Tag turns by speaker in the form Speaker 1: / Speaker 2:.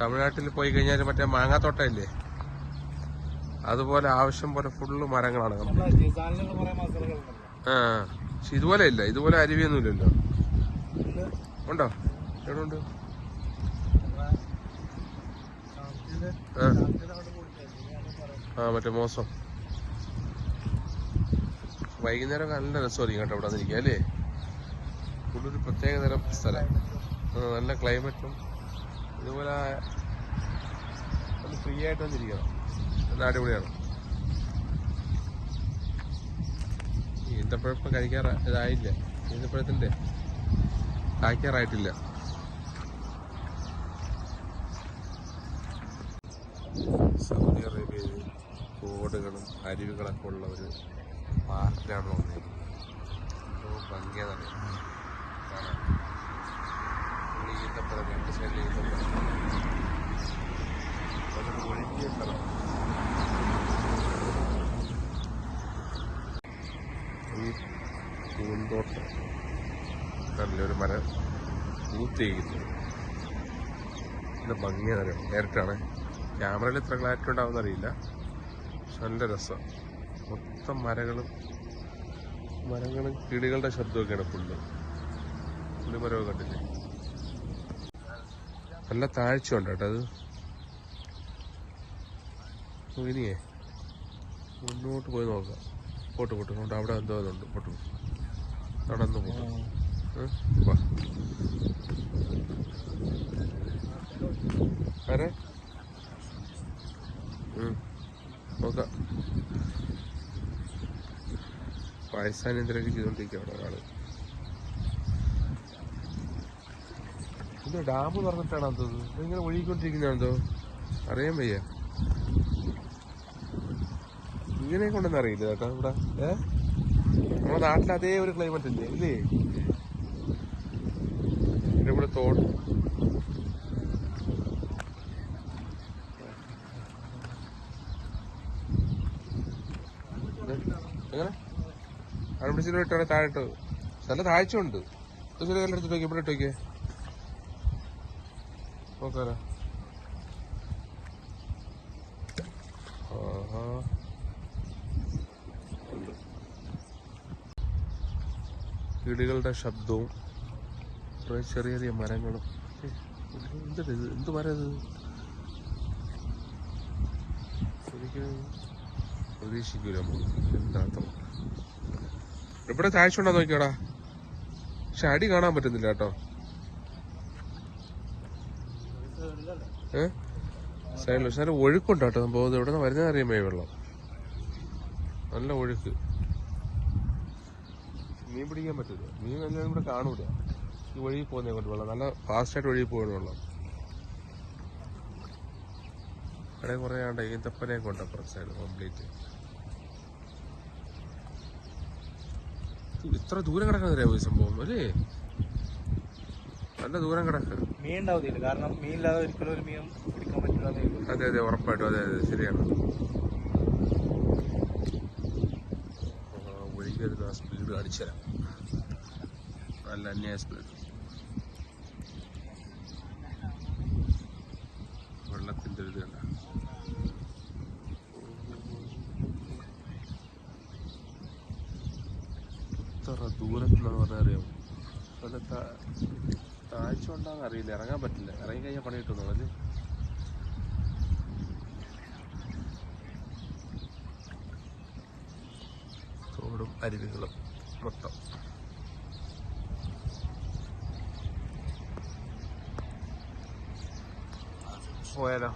Speaker 1: തമിഴ്നാട്ടിൽ പോയി കഴിഞ്ഞാൽ മറ്റേ മാങ്ങാത്തോട്ടമില്ലേ അതുപോലെ ആവശ്യം പോലെ ഫുള്ള് മരങ്ങളാണ്. ആ പക്ഷെ ഇതുപോലെ ഇല്ല. ഇതുപോലെ അരുവിയൊന്നുമില്ലല്ലോ ഉണ്ടോ? എവിടെ ഉണ്ട് ആ. മറ്റേ മോശം. വൈകുന്നേരം നല്ല രസമായിരിക്കും കേട്ടോ ഇവിടെ വന്നിരിക്കുക അല്ലേ? ഫുള്ളൊരു പ്രത്യേക തരം സ്ഥലം. നല്ല ക്ലൈമറ്റും ഇതുപോലെ ഫ്രീ ആയിട്ട് വന്നിരിക്കണം. നല്ല അടിപൊളിയാണ്. ഈന്തപ്പഴപ്പം കഴിക്കാറ ഇതായില്ല? ഈന്തപ്പഴത്തിന്റെ കായ്ക്കാറായിട്ടില്ല. സൗദി അറേബ്യയിൽ തോടുകളും അരുവികളൊക്കെ ഉള്ള ഒരു പാർക്കിലാണ് വന്നിരിക്കുന്നത് എന്തോ ഭംഗിയാതാണ് ഫുള്ള് ഈന്തപ്പഴം രണ്ട് സൈഡിൽ ഈന്തപ്പഴം അതൊരു ഒഴുകിയ സ്ഥലം ഈ പൂന്തോട്ടം നല്ലൊരു മരം പൂത്തേക്കുന്നു നല്ല ഭംഗിയാണ് നേരിട്ടാണ്. ക്യാമറയിൽ എത്ര ക്ലാരിറ്റി ഉണ്ടാവും അറിയില്ല. പക്ഷെ നല്ല രസം. മൊത്തം മരങ്ങളും മരങ്ങളും കിളികളുടെ ശബ്ദമൊക്കെയാണ് ഫുള്ള് പുള്ളി മരമൊക്കെ കണ്ടില്ലേ? നല്ല താഴ്ച ഉണ്ട് കേട്ടോ അത്. ഇനിയേ മുന്നോട്ട് പോയി നോക്കാം. പോട്ട് പോട്ട്. കൊണ്ട് അവിടെ എന്തോ ഇതുണ്ട്. പോട്ട് നടന്നു പോട്ടു? വാ. ആരെ. നോക്കാം. പാകിസ്ഥാൻ ചെയ്തുകൊണ്ടിരിക്കുക അവിടെ ഒരാൾ. ഇത് ഡാം തുറന്നിട്ടാണോ തോന്നുന്നു ഇങ്ങനെ ഒഴുകിക്കൊണ്ടിരിക്കുന്നതാണെന്തോ അറിയാൻ വയ്യ. ഇങ്ങനെ കൊണ്ടെന്ന് അറിയില്ല കേട്ടോ ഇവിടെ. ഏ? നമ്മുടെ നാട്ടിൽ അതേ ഒരു ക്ലൈമറ്റ് ഇല്ലേ? ഇല്ലേ? ഇതിന്റെ കൂടെ തോട് എങ്ങനെ? അവിടെ പിടിച്ചിട്ട് താഴെ നല്ല താഴ്ച ഉണ്ട് ശരി എല്ലാം എടുത്ത് നോക്കി ഇവിടെ ഇട്ട് നോക്കിയേ. നോക്കാലോ. കിളികളുടെ ശബ്ദവും കുറെ ചെറിയ ചെറിയ മരങ്ങളും. എന്തിത് എന്ത് മരം പ്രതീക്ഷിക്കൂല എന്താത്ത ഇവിടെ താഴ്ച ഉണ്ടോ നോക്കിയോടാ പക്ഷെ അടി കാണാൻ പറ്റുന്നില്ല കേട്ടോ. സൈഡിൽ പക്ഷെ നല്ല ഒഴുക്കുണ്ട് കേട്ടോ? പോകുന്നത് ഇവിടെ നിന്ന് വരുന്നത് അറിയാമേ വെള്ളം. നല്ല ഒഴുക്ക്. മീൻ പിടിക്കാൻ പറ്റില്ല മീൻ എല്ലാം ഇവിടെ കാണൂല. ഈ ഒഴുകി പോകുന്നേ കൊണ്ട് വെള്ളം. നല്ല ഫാസ്റ്റായിട്ട് ഒഴുകി പോകുന്ന വെള്ളം. ഇവിടെ കുറെ ആണ്ട് തപ്പനെ കൊണ്ട അപ്പുറത്തെ സൈഡ് കംപ്ലീറ്റ് ഇത്ര ദൂരം കിടക്കാൻ കിടക്കുന്നറിയാമോ ഈ സംഭവം? അല്ലേ? നല്ല ദൂരം കിടക്കുക
Speaker 2: മീൻ ഉണ്ടാവുന്നില്ല കാരണം മീനില്ലാതെ ഒരിക്കലും ഒരു മീൻ പിടിക്കാൻ പറ്റില്ല
Speaker 1: അതെ അതെ ഉറപ്പായിട്ടും. അതെ അതെ ശരിയാണ്. സ്പീഡ് കാണിച്ചു തരാം. നല്ല അന്യായ സ്പീഡ് വെള്ളത്തിന്റെ ഒരു കണ്ട. എത്ര ദൂരത്തുനിന്നാണ് പറഞ്ഞാൽ അറിയാമോ താ- താഴ്ച അറിയില്ല. ഇറങ്ങാൻ പറ്റില്ല. ഇറങ്ങി കഴിഞ്ഞാൽ പണി കിട്ടുന്നു അല്ലേ? തോടും അരുവികളും മൊത്തം. പോയാലോ?